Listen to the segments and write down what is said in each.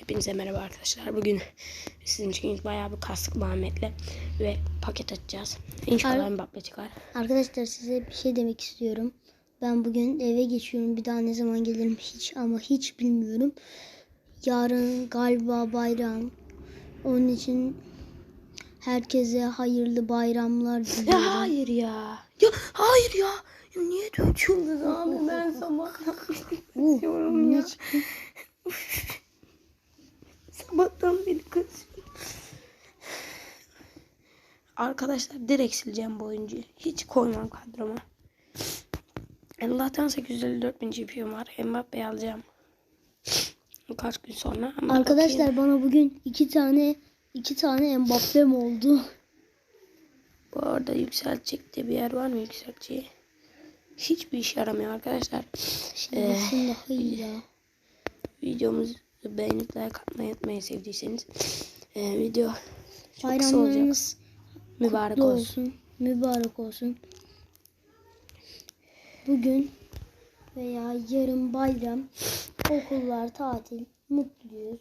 Hepinize merhaba arkadaşlar. Bugün sizin için bayağı bir kastık Muhammed'le ve paket açacağız. İnşallah Mbappe çıkar. Arkadaşlar size bir şey demek istiyorum. Ben bugün eve geçiyorum. Bir daha ne zaman gelirim hiç ama hiç bilmiyorum. Yarın galiba bayram. Onun için herkese hayırlı bayramlar Ya diliyorum. hayır ya. Ya hayır ya. Ya niye döküyorsunuz abi ben sabah Uh, istiyorum ya. Arkadaşlar direkt sileceğim bu oyuncuyu. Hiç koymam kadroma. Allah'tan 854 bin GP'm var. Mbappe'yi alacağım. Kaç gün sonra. Ama Arkadaşlar bana bugün iki tane iki tane Mbappe'm oldu. Bu arada yükseltecek de bir yer var mı yükselteceği? Hiçbir iş yaramıyor arkadaşlar. Şimdi Ee, daha iyi ya. Videomuzu beğenip like atmayı unutmayın sevdiyseniz. Ee, video çok kısa olacak. Mübarek kutlu olsun. olsun. Mübarek olsun. Bugün veya yarın bayram. Okullar tatil. Mutluyuz.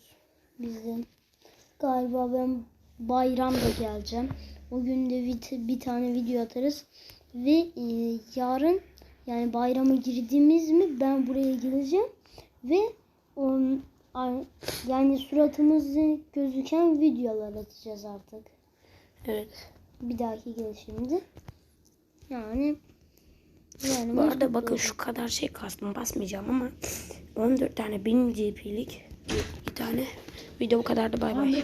Bizim. Galiba ben bayramda geleceğim. O gün de bir, bir tane video atarız. Ve e, yarın yani bayrama girdiğimiz mi ben buraya geleceğim. Ve on, yani suratımızı gözüken videolar atacağız artık Evet. Bir dahaki gelişimde. Yani yani Bu arada bakın şu kadar şey kastım basmayacağım ama 14 tane 1000 GP'lik bir, bir tane video bu kadardı bay bay.